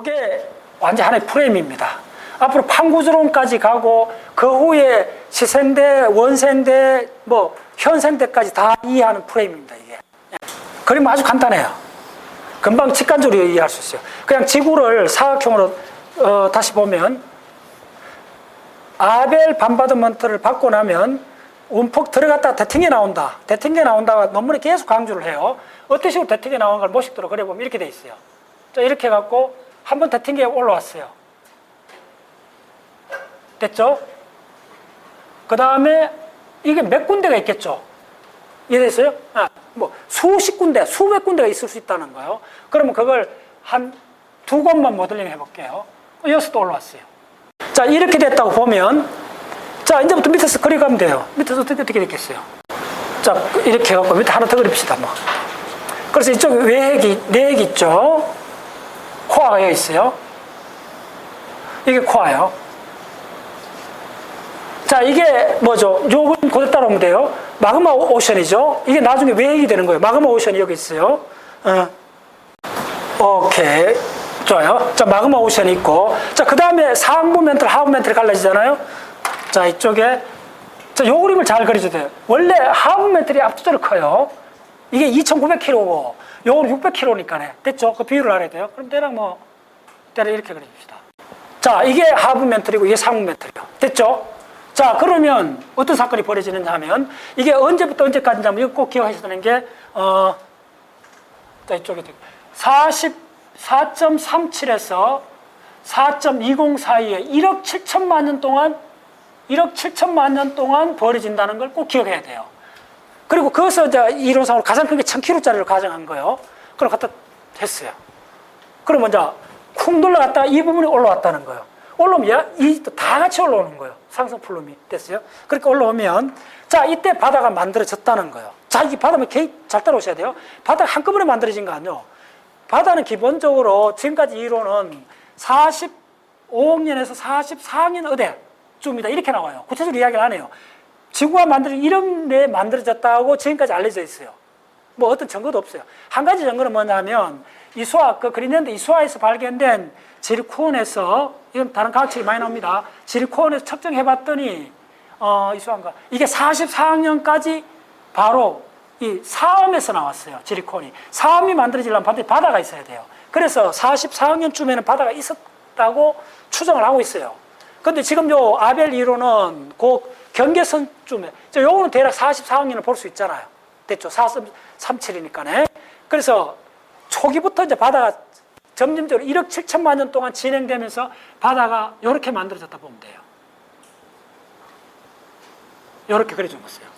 이게 완전 하나의 프레임입니다. 앞으로 판구주론까지 가고 그 후에 시생대, 원생대, 뭐 현생대까지 다 이해하는 프레임입니다. 이게 그림은 아주 간단해요. 금방 직관적으로 이해할 수 있어요. 그냥 지구를 사각형으로 어, 다시 보면 아벨 반바드먼트를 받고 나면 움푹 들어갔다가 대팅에 나온다. 대팅에 나온다가 논문에 계속 강조를 해요. 어떤 식으로 대팅에 나온 걸 모식도로 그려보면 이렇게 돼 있어요. 자, 이렇게 해갖고 한번 대팅에 올라왔어요. 됐죠? 그 다음에 이게 몇 군데가 있겠죠? 이해됐어요? 아, 뭐 수십 군데, 수백 군데가 있을 수 있다는 거예요. 그러면 그걸 한두 곳만 모델링 해볼게요. 여기서 또 올라왔어요. 자, 이렇게 됐다고 보면 자, 이제부터 밑에서 그려가면 돼요. 밑에서 어떻게, 어떻게 됐겠어요? 자, 이렇게 해갖고 밑에 하나 더 그립시다, 뭐. 그래서 이쪽에 외핵이, 내핵 있죠? 여기 있어요. 이게 코아요. 자, 이게 뭐죠? 요건 그대로 따라오면 돼요. 마그마 오션이죠? 이게 나중에 외핵이 되는 거예요. 마그마 오션이 여기 있어요. 어. 오케이. 좋아요. 자, 마그마 오션이 있고. 자, 그 다음에 상부 멘틀, 하부 멘틀이 갈라지잖아요? 자, 이쪽에. 자, 요 그림을 잘 그려줘야 돼요. 원래 하부 멘틀이 압도적으로 커요. 이게 2,900kg고, 요거는 600kg니까네. 됐죠? 그 비율을 알아야 돼요. 그럼 대략 뭐, 대략 이렇게 그려줍시다. 자, 이게 하부 멘틀이고, 이게 상부 멘틀이요. 됐죠? 자, 그러면 어떤 사건이 벌어지느냐 하면, 이게 언제부터 언제까지냐면, 이거 꼭 기억하셔야 되는 게, 어, 자, 이쪽에 44.37에서 4.20 사이에 1억 7천만 년 동안 1억 7천만 년 동안 벌어진다는 걸 꼭 기억해야 돼요. 그리고 그것을 이론상으로 가장 큰게 1000km짜리를 가정한 거예요. 그걸 갖다 했어요. 그러면 이제 쿵 눌러갔다가 이 부분이 올라왔다는 거예요. 올라오면 이다 같이 올라오는 거예요. 상승 플룸이 됐어요. 그렇게 올라오면 자 이때 바다가 만들어졌다는 거예요. 자이 바다면 잘 따라오셔야 돼요. 바다가 한꺼번에 만들어진 거 아니요. 바다는 기본적으로 지금까지 이론은 45억 년에서 44억 년 어대쯤이다 이렇게 나와요. 구체적으로 이야기를 안 해요. 지구가 만들어진 이런 데 만들어졌다고 지금까지 알려져 있어요. 뭐 어떤 증거도 없어요. 한 가지 증거는 뭐냐면 이수화 그 그린랜드 이수화에서 발견된 지리콘에서 이건 다른 과학책이 많이 나옵니다. 지리콘에서 측정해봤더니 어 이수화인가 이게 44학년까지 바로 이 사암에서 나왔어요. 지리콘이 사암이 만들어지려면 반드시 바다가 있어야 돼요. 그래서 44학년쯤에는 바다가 있었다고 추정을 하고 있어요. 근데 지금 요 아벨 이론은 그 경계선쯤에 저 요거는 대략 44학년을 볼 수 있잖아요. 됐죠? 4.37이니까 네. 그래서 초기부터 이제 바다가 점점적으로 1억 7천만 년 동안 진행되면서 바다가 이렇게 만들어졌다 보면 돼요. 이렇게 그려준 거어요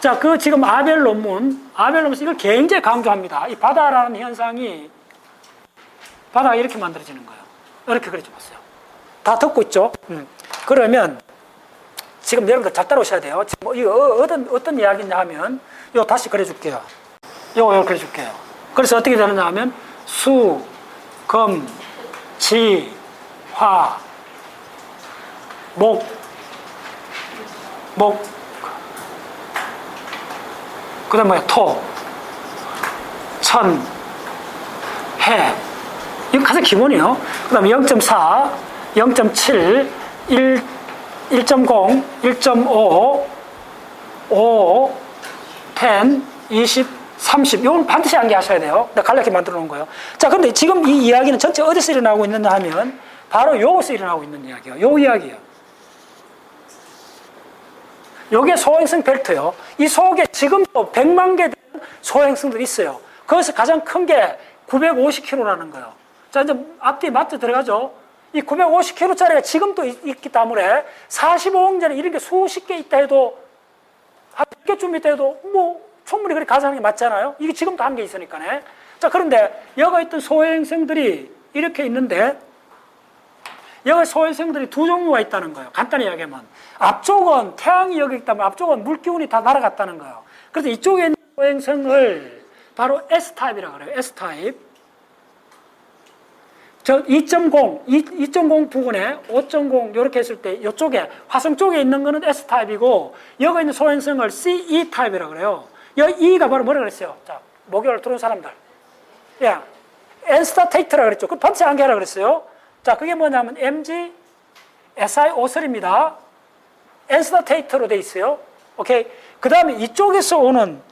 자, 그 지금 아벨 논문, 아벨 논문 이걸 굉장히 강조합니다. 이 바다라는 현상이 바다가 이렇게 만들어지는 거예요. 이렇게 그려줘 봤어요. 다 듣고 있죠? 음. 그러면 지금 여러분들 잘 따라오셔야 돼요. 뭐 이거 어- 어떤 어떤 이야기냐 하면 이거 다시 그려줄게요. 이거 이거 그려줄게요. 그래서 어떻게 되느냐 하면 수, 금, 지, 화, 목, 목, 그 다음 뭐야, 토, 천, 해. 이거 가장 기본이에요. 그 다음에 0.4, 0.7, 1, 1.0, 1.5, 5, 10, 20, 30. 이건 반드시 암기하셔야 돼요. 내가 간략히 만들어 놓은 거예요. 자, 근데 지금 이 이야기는 전체 어디서 일어나고 있느냐 하면 바로 여기서 일어나고 있는 이야기예요. 요 이야기예요. 요게 소행성 벨트요. 이 속에 지금도 100만 개 되는 소행성들이 있어요. 거기서 가장 큰 게 950km라는 거예요. 자, 이제 앞뒤 맞춰 들어가죠. 이 950km짜리가 지금도 있- 있기 때문에 45억 전에 이런 게 수십 개 있다 해도 한 100개쯤 있다 해도 뭐 충분히 그렇게 가상이 맞잖아요. 이게 지금도 한 개 있으니까네. 자, 그런데 여기 있던 소행성들이 이렇게 있는데 여기 소행성들이 두 종류가 있다는 거예요. 간단히 이야기하면. 앞쪽은 태양이 여기 있다면 앞쪽은 물기운이 다 날아갔다는 거예요. 그래서 이쪽에 있는 소행성을 바로 S타입이라고 그래요. S타입. 저 2.0, 2.0 부근에 5.0 이렇게 했을 때 이쪽에 화성 쪽에 있는 거는 S타입이고 여기 있는 소행성을 CE 타입이라고 그래요. 여 E가 바로 뭐라 그랬어요? 자, 목요일 들어온 사람들. 야, 엔스타테이트라 그랬죠. 그 반체 안개라 그랬어요. 자, 그게 뭐냐면 MG SiO3입니다. 엔스타테이트로 돼 있어요. 오케이. 그 다음에 이쪽에서 오는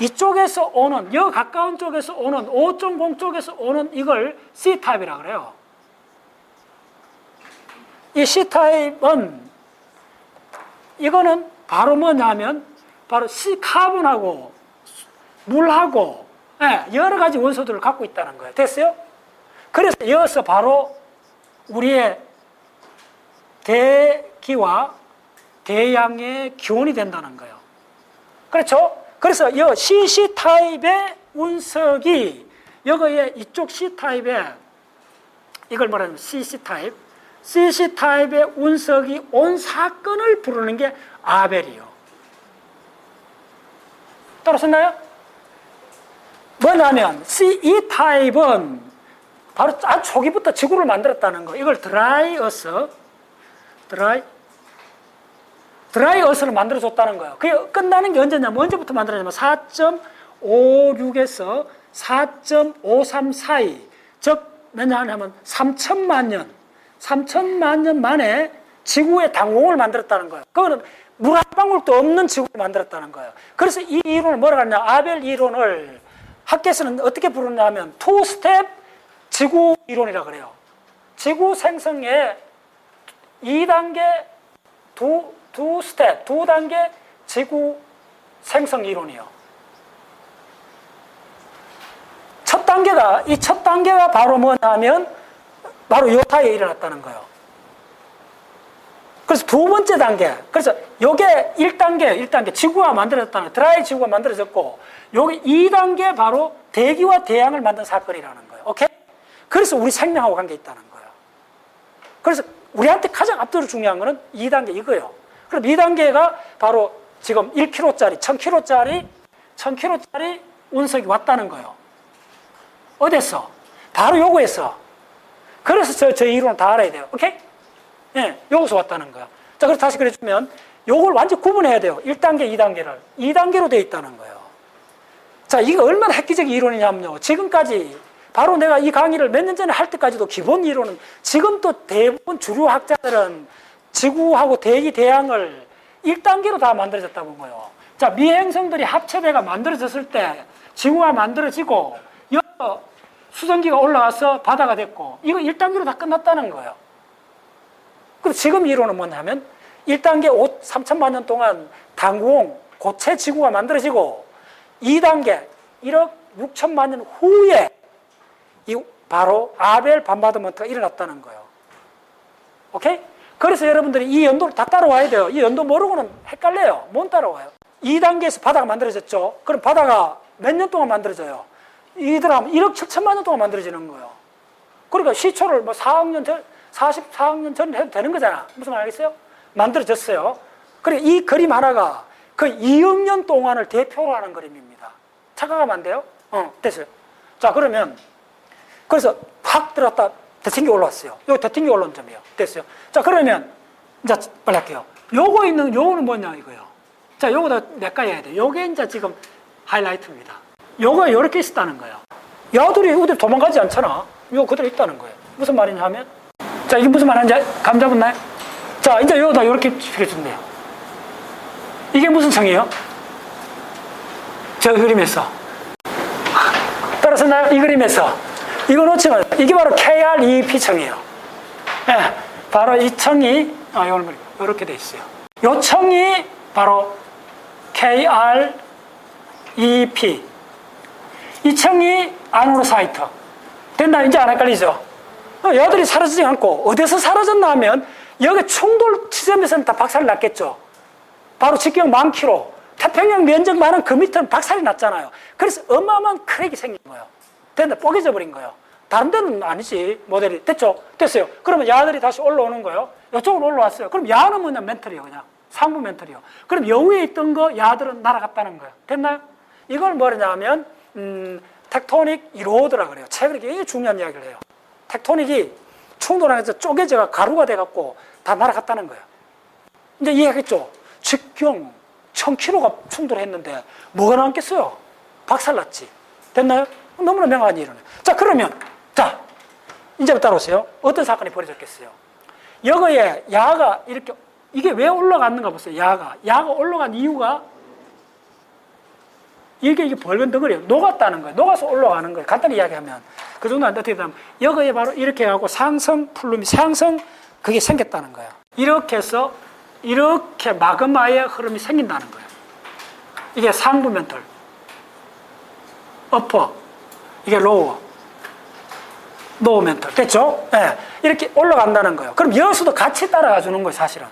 이쪽에서 오는 여 가까운 쪽에서 오는 5.0 쪽에서 오는 이걸 C 타입이라 그래요. 이 C 타입은 이거는 바로 뭐냐면 바로 C 카본하고 물하고 예, 여러 가지 원소들을 갖고 있다는 거예요. 됐어요? 그래서 이어서 바로 우리의 대기와 대양의 기원이 된다는 거예요. 그렇죠? 그래서 이 CC 타입의 운석이 여기에 이쪽 C 타입에 이걸 뭐라면 CC 타입, CC 타입의 운석이 온 사건을 부르는 게 아벨이요. 떨어졌나요? 뭐냐면 C, 이 타입은 바로 초기부터 지구를 만들었다는 거. 이걸 드라이 어스, 드라이, 드라이 어스를 만들어줬다는 거예요. 그게 끝나는 게 언제냐면 언제부터 만들어냐면 4.56에서 4.53 사이, 즉 몇년 하면 3천만 년, 3천만 년 만에 지구의 당공을 만들었다는 거예요. 그거는 물 한 방울도 없는 지구를 만들었다는 거예요. 그래서 이 이론을 뭐라고 하냐, 아벨 이론을 학계에서는 어떻게 부르냐면 투 스텝 지구 이론이라 그래요. 지구 생성의 2단계 두, 두 스텝, 두 단계 지구 생성 이론이요. 첫 단계가, 이 첫 단계가 바로 뭐냐면, 바로 요타에 일어났다는 거예요. 그래서 두 번째 단계, 그래서 요게 1단계, 1단계, 지구가 만들어졌다는. 드라이 지구가 만들어졌고, 요게 2단계 바로 대기와 대양을 만든 사건이라는 거예요. 오케이? 그래서 우리 생명하고 관계 있다는 거예요. 그래서 우리한테 가장 압도적으로 중요한 거는 2단계 이거예요. 그럼 2단계가 바로 지금 1kg짜리, 1000kg짜리, 1000kg짜리 운석이 왔다는 거예요. 어디서? 바로 요거에서. 그래서 저, 저 이론을 다 알아야 돼요. 오케이? 예, 요거서 왔다는 거야. 자, 그래서 다시 그래주면 요걸 완전 구분해야 돼요. 1단계, 2단계를. 2단계로 되어 있다는 거예요. 자, 이게 얼마나 획기적인 이론이냐면요. 지금까지 바로 내가 이 강의를 몇 년 전에 할 때까지도 기본 이론은 지금도 대부분 주류 학자들은 지구하고 대기 대양을 1단계로 다 만들어졌다고 본 거예요. 자, 미행성들이 합체대가 만들어졌을 때 지구가 만들어지고 수증기가 올라와서 바다가 됐고 이거 1단계로 다 끝났다는 거예요. 그럼 지금 이론은 뭐냐면 1단계 5, 3천만 년 동안 당구홍 고체 지구가 만들어지고 2단계 1억 6천만 년 후에 이 바로 아벨 반바드먼트가 일어났다는 거예요. 오케이? 그래서 여러분들이 이 연도를 다 따라와야 돼요. 이 연도 모르고는 헷갈려요. 못 따라와요. 2단계에서 바다가 만들어졌죠. 그럼 바다가 몇 년 동안 만들어져요? 이들 하면 1억 7천만 년 동안 만들어지는 거예요. 그러니까 시초를 뭐 4억 년 전, 44억 년전 해도 되는 거잖아. 무슨 말 알겠어요? 만들어졌어요. 그래, 이 그림 하나가 그 2억 년 동안을 대표로 하는 그림입니다. 착각하면 안 돼요? 어, 됐어요. 자, 그러면, 그래서 확 들었다 대튕겨 올라왔어요. 요 대튕겨 올라온 점이에요. 됐어요. 자, 그러면, 이제 빨리 할게요. 요거 있는, 요거는 뭐냐, 이거요. 자, 요거도 내까해야 돼. 요게 이제 지금 하이라이트입니다. 요거 요렇게 있었다는 거예요. 야들이 어디 도망가지 않잖아. 요 그대로 있다는 거예요. 무슨 말이냐 하면, 자, 이게 무슨 말인지 감 잡았나요? 자, 이제 요다 요렇게 그려준대요. 이게 무슨 청이에요? 저 그림에서. 떨어졌나요? 이 그림에서. 이거 놓치면, 이게 바로 KREP 청이에요. 예, 바로 이 청이, 아, 이렇게 돼 있어요. 요 청이 바로 KREP. 이 청이 아누로사이트. 됐나? 이제 안 헷갈리죠? 어, 여들이 사라지지 않고, 어디서 사라졌나 하면, 여기 충돌 지점에서는 다 박살이 났겠죠. 바로 직경 만 킬로, 태평양 면적 많은 그 밑에는 박살이 났잖아요. 그래서 어마어마한 크랙이 생긴 거예요. 됐나? 뽀개져 버린 거예요. 다른 데는 아니지, 모델이. 됐죠? 됐어요. 그러면 야들이 다시 올라오는 거예요. 이쪽으로 올라왔어요. 그럼 야는 뭐냐? 멘털이요, 그냥. 상부 멘털이요. 그럼 여기에 있던 거 야들은 날아갔다는 거예요. 됐나요? 이걸 뭐냐면, 음, 텍토닉 이로드라 그래요. 최근에 굉장히 중요한 이야기를 해요. 텍토닉이 충돌하면서 쪼개져가 가루가 돼갖고 다 날아갔다는 거예요. 이제 이해하겠죠? 직경 1000km가 충돌했는데 뭐가 남겠어요? 박살났지. 됐나요? 너무나 명확한 이론이에요. 자, 그러면 자, 이제부터 따라오세요. 어떤 사건이 벌어졌겠어요? 여거에 야가 이렇게 이게 왜 올라갔는가 보세요. 야가 야가 올라간 이유가 이게 이게 벌건 덩어리예요. 녹았다는 거예요. 녹아서 올라가는 거예요. 간단히 이야기하면 그 정도는 어떻게 되면 여거에 바로 이렇게 하고 상성 플룸이 상성 그게 생겼다는 거예요. 이렇게 해서 이렇게 마그마의 흐름이 생긴다는 거예요. 이게 상부 멘털, 어퍼, 이게 로우, 노우 멘털 됐죠? 예, 이렇게 올라간다는 거예요. 그럼 여수도 같이 따라가 주는 거예요, 사실은.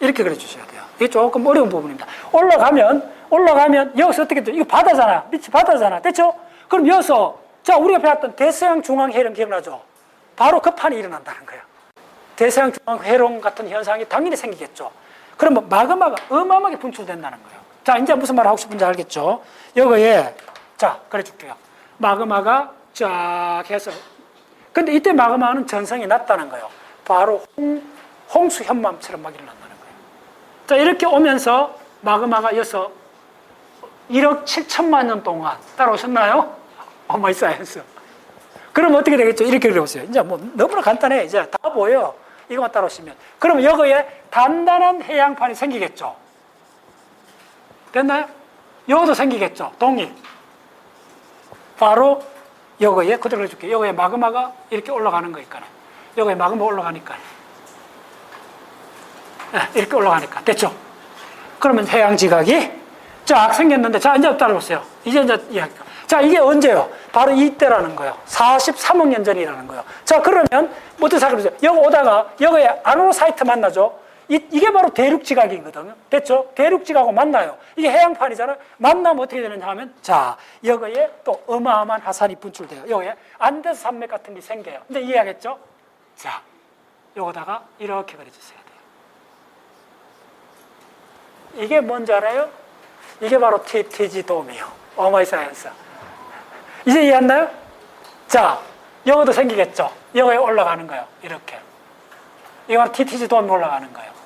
이렇게 그려 주셔야 돼요. 이게 조금 어려운 부분입니다. 올라가면, 올라가면, 여기서 어떻게 돼? 이거 바다잖아. 밑이 바다잖아. 됐죠? 그럼 여기서, 자, 우리가 배웠던 대서양 중앙 해령 기억나죠? 바로 그 판이 일어난다는 거예요. 대서양 중앙 해령 같은 현상이 당연히 생기겠죠. 그러면 마그마가 어마어마하게 분출된다는 거예요. 자, 이제 무슨 말 하고 싶은지 알겠죠? 여기에, 자, 그래 줄게요. 마그마가 쫙 해서. 근데 이때 마그마는 전성이 낮다는 거예요. 바로 홍, 홍수 현맘처럼 막 일어난다는 거예요. 자, 이렇게 오면서 마그마가 여기서 1억 7천만 년 동안 따라오셨나요? 어마이 사이언스. 그럼 어떻게 되겠죠? 이렇게 그려보세요. 이제 뭐 너무나 간단해. 이제 다 보여요. 이거만 따라오시면. 그럼 여기에 단단한 해양판이 생기겠죠? 됐나요? 여기도 생기겠죠? 동이. 바로 여기에 그대로 해줄게. 여기에 마그마가 이렇게 올라가는 거니까. 여기에 마그마 올라가니까. 네, 이렇게 올라가니까. 됐죠? 그러면 해양 지각이 쫙 생겼는데, 자, 이제 따라오세요. 이제 이제 이야기. 자, 이게 언제요? 바로 이때라는 거예요. 43억 년 전이라는 거예요. 자, 그러면 어떻게 생각해보세요? 여기 오다가 여기에 아노사이트 만나죠? 이, 이게 바로 대륙지각이거든요. 됐죠? 대륙지각하고 만나요. 이게 해양판이잖아요. 만나면 어떻게 되느냐 하면, 자, 여기에 또 어마어마한 화산이 분출돼요. 여기에 안데스 산맥 같은 게 생겨요. 근데 이해하겠죠? 자, 여기다가 이렇게 그려주셔야 돼요. 이게 뭔지 알아요? 이게 바로 TTG 돔이요. 어마이 사이언스. 이제 이해했나요? 자, 여기도 생기겠죠? 여기에 올라가는 거예요. 이렇게. 바로 TTG 돔이 올라가는 거예요.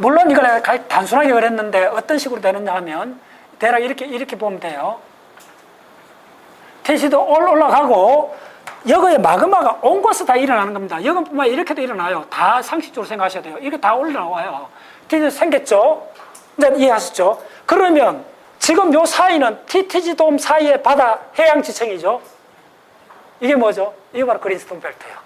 물론 이걸 단순하게 그랬는데 어떤 식으로 되느냐 하면 대략 이렇게 이렇게 보면 돼요. TT도 올라가고 여기에 마그마가 온 곳에 다 일어나는 겁니다. 여기뿐만 이렇게도 일어나요. 다 상식적으로 생각하셔야 돼요. 이게 다 올라와요. TTG 생겼죠? 네, 이해하셨죠? 그러면 지금 요 사이는 TTG 돔 사이의 바다 해양 지층이죠. 이게 뭐죠? 이게 바로 그린스톤 벨트예요.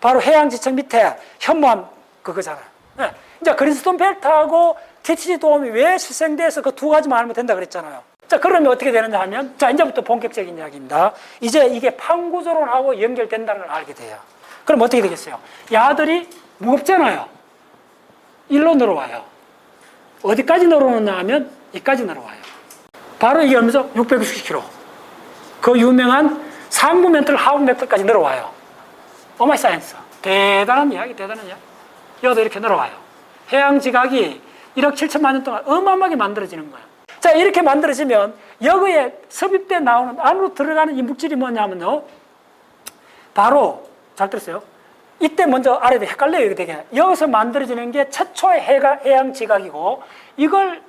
바로 해양 지층 밑에 현무암 그거잖아요. 네. 이제 그린스톤 벨트하고 TTG 돔이 왜 실생돼서 그 두 가지만 알면 된다 그랬잖아요. 자, 그러면 어떻게 되느냐 하면, 자, 이제부터 본격적인 이야기입니다. 이제 이게 판구조론하고 연결된다는 걸 알게 돼요. 그럼 어떻게 되겠어요? 야들이 무겁잖아요. 일로 늘어와요. 어디까지 늘어오느냐 하면, 이까지 늘어와요. 바로 이게 얼마죠? 660km. 그 유명한 상부 멘틀, 하부 멘틀까지 늘어와요. 오마이 사이언스. 대단한 이야기, 대단한 이야기. 여기도 이렇게 늘어와요. 해양 지각이 1억 7천만 년 동안 어마어마하게 만들어지는 거예요. 자, 이렇게 만들어지면 여기에 섭입돼 나오는 안으로 들어가는 이 물질이 뭐냐면요. 바로, 잘 들었어요? 이때 먼저 알아야 돼. 헷갈려요, 이게 되게. 여기서 만들어지는 게 최초의 해가, 해양 지각이고, 이걸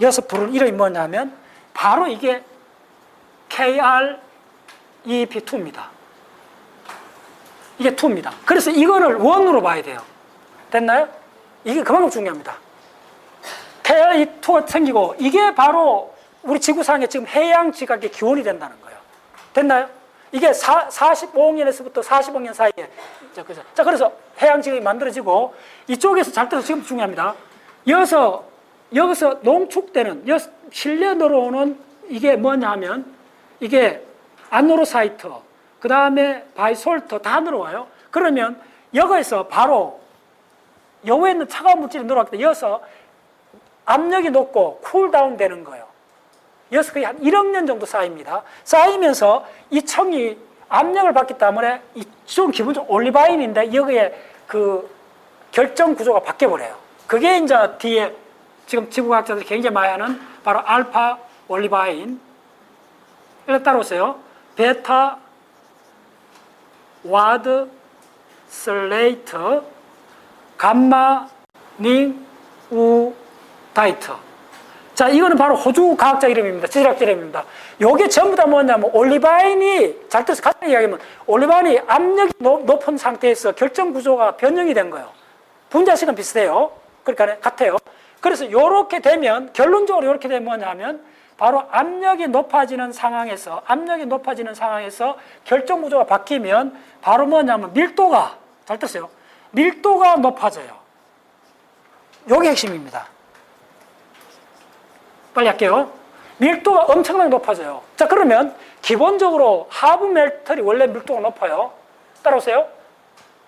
여기서 부르는 이름이 뭐냐면, 바로 이게 KREP2입니다. 이게 2입니다. 그래서 이거를 원으로 봐야 돼요. 됐나요? 이게 그만큼 중요합니다. KRE2가 생기고, 이게 바로 우리 지구상에 지금 해양 지각의 기원이 된다는 거예요. 됐나요? 이게 사, 45억 년에서부터 40억 년 사이에. 자, 그래서, 자, 그래서 해양 지각이 만들어지고, 이쪽에서 잘 들어서 지금 중요합니다. 여기서, 여기서 농축되는, 여 실려 들어오는 이게 뭐냐 하면, 이게 아노로사이트, 그 다음에 바이솔트 다 들어와요. 그러면 여기에서 바로 여기에 있는 차가운 물질이 늘어왔기 때문에 여기서 압력이 높고 쿨다운 되는 거예요. 여기서 거의 한 1억 년 정도 쌓입니다. 쌓이면서 이 청이 압력을 받기 때문에 이쪽은 기본적으로 올리바인인데 여기에 그 결정 구조가 바뀌어버려요. 그게 이제 뒤에 지금 지구과학자들이 굉장히 많이 하는 바로 알파 올리바인. 일단 따라오세요. 베타 와드 슬레이트 감마 닝 우 다이트 자, 이거는 바로 호주 과학자 이름입니다. 지질학자 이름입니다. 요게 전부 다 뭐냐면 올리바인이 잘 뜻을 같은 이야기하면 올리바인이 압력이 높- 높은 상태에서 결정 구조가 변형이 된 거예요. 분자식은 비슷해요. 그러니까 같아요. 그래서 요렇게 되면 결론적으로 요렇게 되면 뭐냐면 바로 압력이 높아지는 상황에서 압력이 높아지는 상황에서 결정 구조가 바뀌면 바로 뭐냐면 밀도가 잘 뜻어요. 밀도가 높아져요. 요게 핵심입니다. 빨리 할게요. 밀도가 엄청나게 높아져요. 자, 그러면 기본적으로 하부 멜털이 원래 밀도가 높아요. 따라오세요.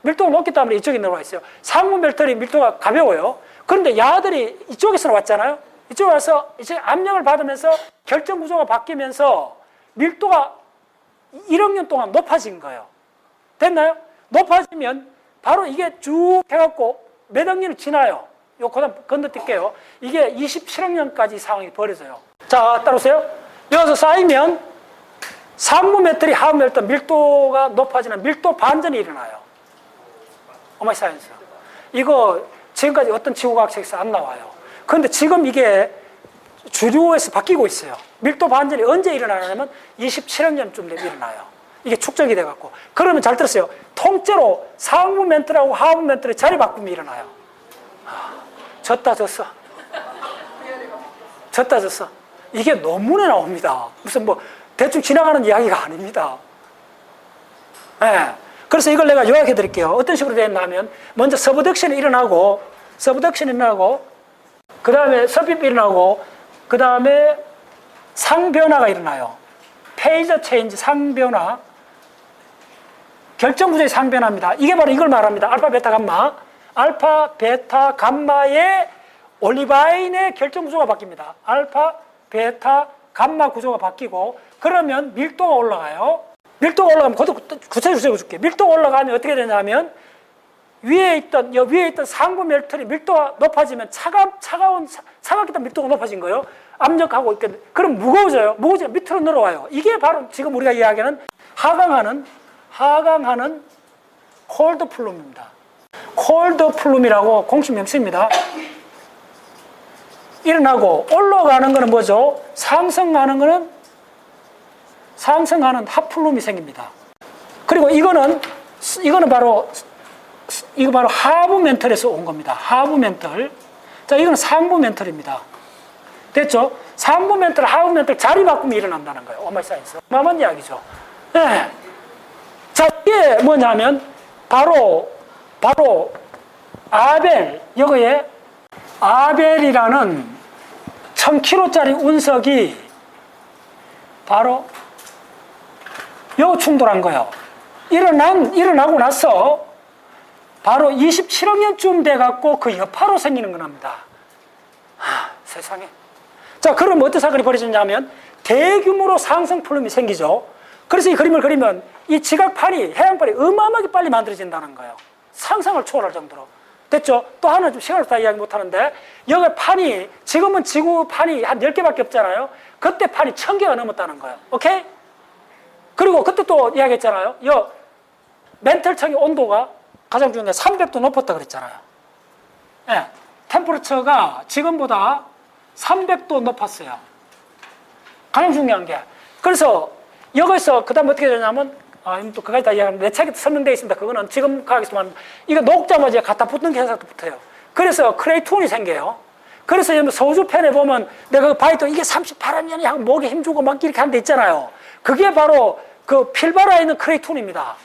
밀도가 높기 때문에 이쪽에 들어와 있어요. 상부 멜털이 밀도가 가벼워요. 그런데 야들이 이쪽에서 왔잖아요. 이쪽에 와서 이제 압력을 받으면서 결정 구조가 바뀌면서 밀도가 1억 년 동안 높아진 거예요. 됐나요? 높아지면 바로 이게 쭉 해갖고 몇억 년을 지나요. 요 그다음 건너뛸게요. 이게 27억 년까지 상황이 벌어져요. 자, 따라오세요. 여기서 쌓이면 하부 멜털 밀도가 높아지는 밀도 반전이 일어나요. 오마이 사이언스. 이거 지금까지 어떤 지구과학 책에서 안 나와요. 그런데 지금 이게 주류에서 바뀌고 있어요. 밀도 반전이 언제 일어나냐면 27억 년쯤 되면 일어나요. 이게 축적이 돼갖고. 그러면 잘 들었어요. 통째로 상부 멘트라고 하부 멘트를 자리 바꾸면 일어나요. 아, 졌다 졌어. 졌다 졌어. 이게 논문에 나옵니다. 무슨 뭐 대충 지나가는 이야기가 아닙니다. 예. 그래서 이걸 내가 요약해 드릴게요. 어떤 식으로 되었냐면, 먼저 서브덕션이 일어나고, 서브덕션이 일어나고, 그 다음에 섭입이 일어나고, 그 다음에 상변화가 일어나요. 페이저 체인지 상변화. 결정구조의 상변화입니다. 이게 바로 이걸 말합니다. 알파, 베타, 감마. 알파, 베타, 감마의 올리바인의 결정 구조가 바뀝니다. 알파, 베타, 감마 구조가 바뀌고, 그러면 밀도가 올라가요. 밀도가 올라가면 그것도 구체적으로 줄게. 밀도가 올라가면 어떻게 되냐면 위에 있던 여 위에 있던 상부 멜털이 밀도가 높아지면 차가 차가운 차- 차갑기 때문에 밀도가 높아진 거예요. 압력하고 이렇게 그럼 무거워져요. 무거워지면 밑으로 내려와요. 이게 바로 지금 우리가 이야기하는 하강하는 하강하는 콜드 플룸입니다. 콜드 플룸이라고 공식 명칭입니다. 일어나고 올라가는 거는 뭐죠? 상승하는 거는 상승하는 핫플룸이 생깁니다. 그리고 이거는 이거는 바로 이거 바로 하부 멘털에서 온 겁니다. 하부 멘털. 자, 이거는 상부 멘털입니다. 됐죠? 상부 멘털, 하부 멘털 자리 바꿈이 일어난다는 거예요. 오마이 사이언스. 어마어마한 이야기죠. 네. 자, 이게 뭐냐면 바로 바로 아벨 여기에 아벨이라는 1000kg짜리 운석이 바로 요 충돌한 거예요. 일어난, 일어나고 나서 바로 27억 년쯤 돼 갖고 그 여파로 생기는 거랍니다. 하, 세상에. 자, 그럼 어떤 사건이 벌어졌냐면 대규모로 상승 플룸이 생기죠. 그래서 이 그림을 그리면 이 지각판이, 해양판이 어마어마하게 빨리 만들어진다는 거예요. 상상을 초월할 정도로. 됐죠? 또 하나 좀 시간을 다 이야기 못 하는데, 여기 판이, 지금은 지구 판이 한 10개밖에 없잖아요. 그때 판이 1000개가 넘었다는 거예요. 오케이? 그리고 그때 또 이야기했잖아요. 여 멘털청의 온도가 가장 중요한 게 300도 높았다 그랬잖아요. 예. 템퍼러처가 지금보다 300도 높았어요. 가장 중요한 게. 그래서 여기서 그 다음 어떻게 되냐면 아, 또 그까지 다 이야기하는데 내 책에 설명되어 있습니다. 그거는 지금 과학에서만 이거 녹자마자 갖다 붙는 게 현상도 붙어요. 그래서 크레이톤이 생겨요. 그래서 소주편에 보면 내가 그 바이터 이게 38년이 하고 목에 힘주고 막 이렇게 하는 데 있잖아요. 그게 바로 그 필바라에 있는 크레이톤입니다.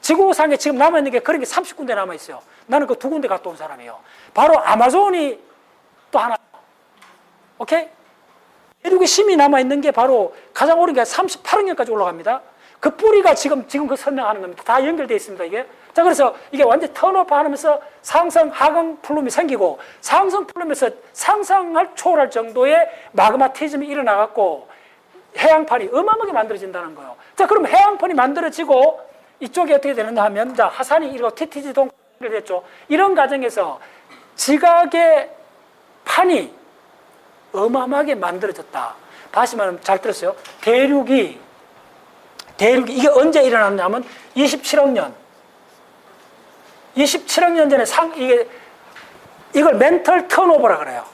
지구상에 지금 남아있는 게 그런 게 30군데 남아있어요. 나는 그 두 군데 갔다 온 사람이에요. 바로 아마존이 또 하나. 오케이? 대륙의 심이 남아있는 게 바로 가장 오른 게 38억 년까지 올라갑니다. 그 뿌리가 지금, 지금 그 설명하는 겁니다. 다 연결되어 있습니다, 이게. 자, 그래서 이게 완전 턴오프 하면서 상승, 하강 플룸이 생기고 상승 플룸에서 상상을 초월할 정도의 마그마티즘이 일어나갖고 해양판이 어마어마하게 만들어진다는 거예요. 자, 그럼 해양판이 만들어지고 이쪽이 어떻게 되느냐 하면, 자, 하산이 TTG 동 연결됐죠. 이런 과정에서 지각의 판이 어마어마하게 만들어졌다. 다시 말하면 잘 들었어요. 대륙이 대륙이 이게 언제 일어났냐면 27억 년. 27억 년 전에 상 이게 이걸 멘털 턴오버라 그래요.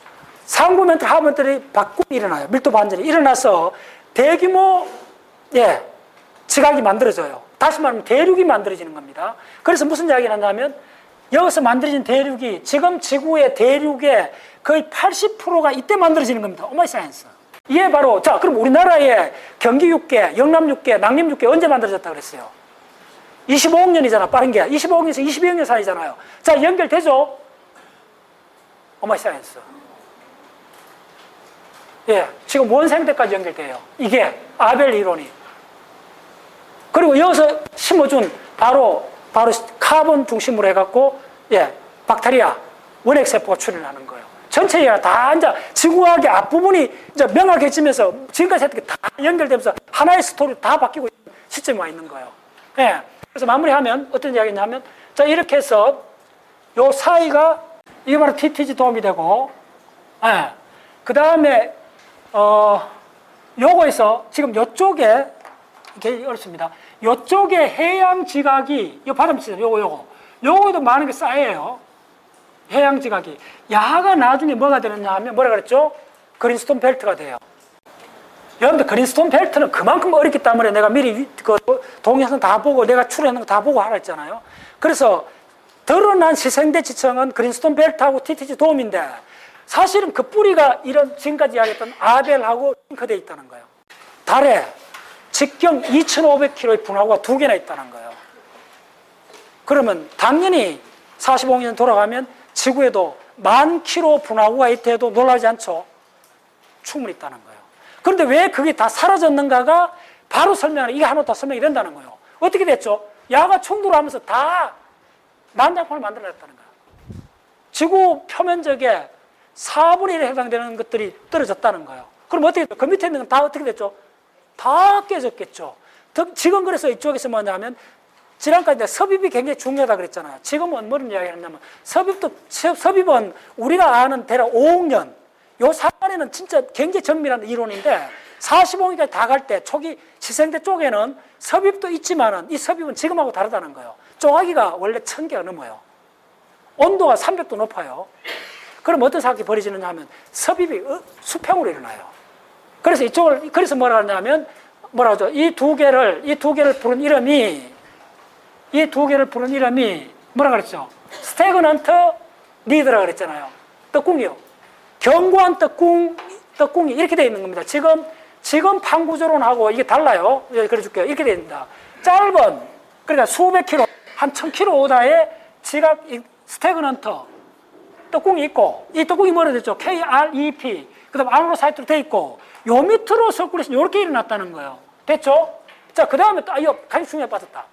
상부 멘틀, 하부 멘틀이 바꾸이 일어나요. 밀도 반전이 일어나서 대규모 예 지각이 만들어져요. 다시 말하면 대륙이 만들어지는 겁니다. 그래서 무슨 이야기를 하냐면 여기서 만들어진 대륙이 지금 지구의 대륙의 거의 80%가 이때 만들어지는 겁니다. 오마이 사이언스. 이게 바로 자 그럼 우리나라의 경기 육계, 영남 육계, 낙림 육계 언제 만들어졌다 그랬어요? 25억 년이잖아 빠른 게 25억 년에서 22억 년 사이잖아요. 자 연결되죠? 오마이 사이언스. 예, 지금 원생 때까지 연결돼요. 이게 아벨 이론이. 그리고 여기서 심어준 바로 바로 카본 중심으로 해갖고 예 박테리아 원핵 세포가 출현하는 거예요. 전체가 다 앉아 지구학의 앞부분이 이제 명확해지면서 지금까지 했던 게 다 연결되면서 하나의 스토리 다 바뀌고 있는 시점에 와 있는 거예요. 예. 그래서 마무리하면 어떤 이야기냐면 자 이렇게 해서 요 사이가 이게 바로 TTG 도움이 되고 예. 그 다음에 어 요거에서 지금 요쪽에 이게 어렵습니다. 요쪽에 해양 지각이 요 바람 치잖아요. 요거 요거. 요거도 많은 게 쌓여요. 해양 지각이. 야가 나중에 뭐가 되느냐 하면 뭐라 그랬죠? 그린스톤 벨트가 돼요. 여러분들 그린스톤 벨트는 그만큼 어렵기 때문에 내가 미리 위- 그 동영상 다 보고 내가 출연한 거다 보고 하라 했잖아요. 그래서 드러난 시생대 지층은 그린스톤 벨트하고 TTG 도움인데 사실은 그 뿌리가 이런 지금까지 이야기했던 아벨하고 링크되어 있다는 거예요. 달에 직경 2,500km의 분화구가 두 개나 있다는 거예요. 그러면 당연히 45년 돌아가면 지구에도 만 킬로 분화구가 있대도 놀라지 않죠. 충분히 있다는 거예요. 그런데 왜 그게 다 사라졌는가가 바로 설명을, 이게 하나 더 설명이 된다는 거예요. 어떻게 됐죠? 야가 충돌하면서 다 난장판을 만들어냈다는 거예요. 지구 표면적에 4분의 1에 해당되는 것들이 떨어졌다는 거예요. 그럼 어떻게? 그 밑에 있는 건 다 어떻게 됐죠? 다 깨졌겠죠. 더- 지금 그래서 이쪽에서 뭐냐면 지난까지 섭입이 굉장히 중요하다 그랬잖아요. 지금은 뭐는 이야기를 했냐면 섭입도 섭- 섭입은 우리가 아는 대략 5억 년. 요 사안에는 진짜 굉장히 정밀한 이론인데 45억까지 다 갈 때 초기 시생대 쪽에는 섭입도 있지만은 이 섭입은 지금하고 다르다는 거예요. 쪼가기가 원래 1000개가 넘어요. 온도가 300도 높아요. 그럼 어떤 사건이 벌어지느냐 하면 섭입이 어- 수평으로 일어나요. 그래서 이쪽을 그래서 뭐라 하냐면 뭐라 하죠? 이 두 개를 이 두 개를 부른 이름이 이 두 개를 부른 이름이 뭐라 그랬죠? 스테그넌트 리드라 그랬잖아요. 떡궁이요. 견고한 떡궁 떡궁이 이렇게 되어 있는 겁니다. 지금 지금 판구조론하고 이게 달라요. 예, 그래 줄게요. 이렇게 되어 있습니다. 짧은 그러니까 수백 킬로 한 천 킬로 오다의 지각 이 스테그넌트 떡궁이 있고 이 떡궁이 뭐라 됐죠? KREP 그 다음 아노로사이트로 돼 있고 요 밑으로 서큘레이션 이렇게 일어났다는 거예요. 됐죠? 자, 그 다음에 또, 아, 이거 중요해 빠졌다.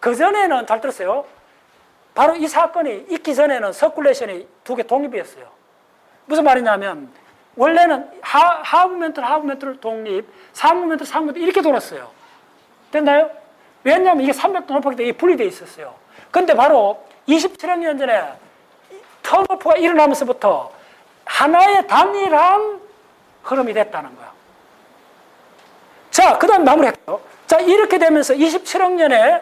그 전에는 잘 들었어요. 바로 이 사건이 있기 전에는 서큘레이션이 두 개 독립이었어요. 무슨 말이냐면, 원래는 하, 하부 멘틀, 하부 멘틀 독립, 상부 멘틀, 상부 멘틀 이렇게 돌았어요. 됐나요? 왜냐하면 이게 300도 높았기 때문에 분리되어 있었어요. 근데 바로 27억 년 전에 턴오프가 일어나면서부터 하나의 단일한 흐름이 됐다는 거야. 자, 그 다음 마무리할게요. 자, 이렇게 되면서 27억 년에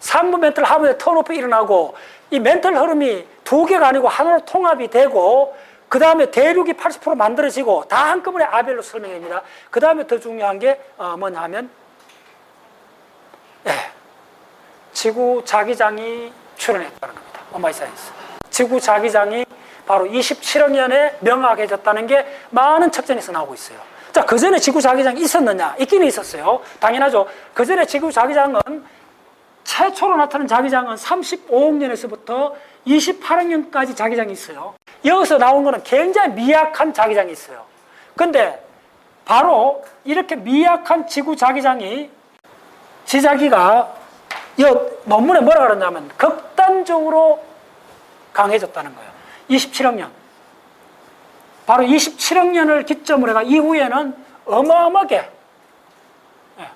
상부 멘틀, 하부 멘틀 턴오프 일어나고 이 멘틀 흐름이 두 개가 아니고 하나로 통합이 되고 그 다음에 대륙이 80% 만들어지고 다 한꺼번에 아벨로 설명됩니다. 그 다음에 더 중요한 게 어, 뭐냐 하면 예, 지구 자기장이 출현했다는 겁니다. 오마이 사이언스. 지구 자기장이 바로 27억 년에 명확해졌다는 게 많은 척전에서 나오고 있어요. 자, 그 전에 지구 자기장이 있었느냐? 있기는 있었어요. 당연하죠. 그 전에 지구 자기장은 최초로 나타난 자기장은 35억 년에서부터 28억 년까지 자기장이 있어요. 여기서 나온 거는 굉장히 미약한 자기장이 있어요. 근데 바로 이렇게 미약한 지구 자기장이 지자기가 이 논문에 뭐라 그러냐면 극단적으로 강해졌다는 거예요. 27억 년. 바로 27억 년을 기점으로 해가 이후에는 어마어마하게 예,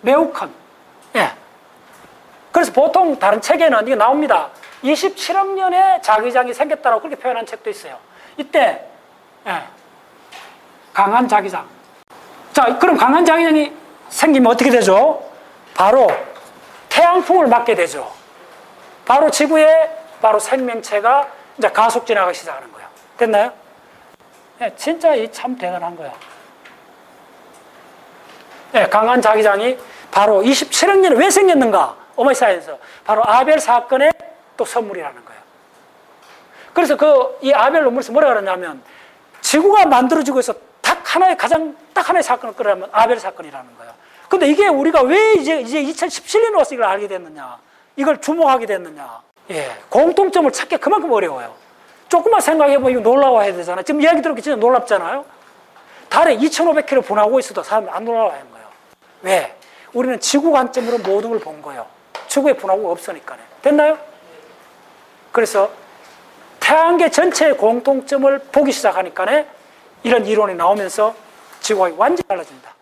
매우 큰 예. 그래서 보통 다른 책에는 이게 나옵니다. 27억 년에 자기장이 생겼다고 그렇게 표현한 책도 있어요. 이때 예, 강한 자기장. 자, 그럼 강한 자기장이 생기면 어떻게 되죠? 바로 태양풍을 맞게 되죠. 바로 지구에 바로 생명체가 이제 가속 진화가 시작하는 거예요. 됐나요? 예, 진짜 이 참 대단한 거야. 예, 강한 자기장이 바로 27억 년에 왜 생겼는가? 오마이 사이언스. 바로 아벨 사건의 또 선물이라는 거예요. 그래서 그 이 아벨 논문에서 뭐라 그러냐면 지구가 만들어지고 있어 딱 하나의 가장 딱 하나의 사건을 끌어내면 아벨 사건이라는 거예요. 근데 이게 우리가 왜 이제 이제 2017년에 와서 이걸 알게 됐느냐? 이걸 주목하게 됐느냐? 예, 공통점을 찾기 그만큼 어려워요. 조금만 생각해보면 놀라워야 되잖아요. 지금 이야기 들으니까 진짜 놀랍잖아요. 달에 2,500km 분하고 있어도 사람이 안 놀라워하는 거예요. 왜? 우리는 지구 관점으로 모든 걸 본 거예요. 지구에 분하고 없으니까요. 됐나요? 그래서 태양계 전체의 공통점을 보기 시작하니까 이런 이론이 나오면서 지구가 완전히 달라진다.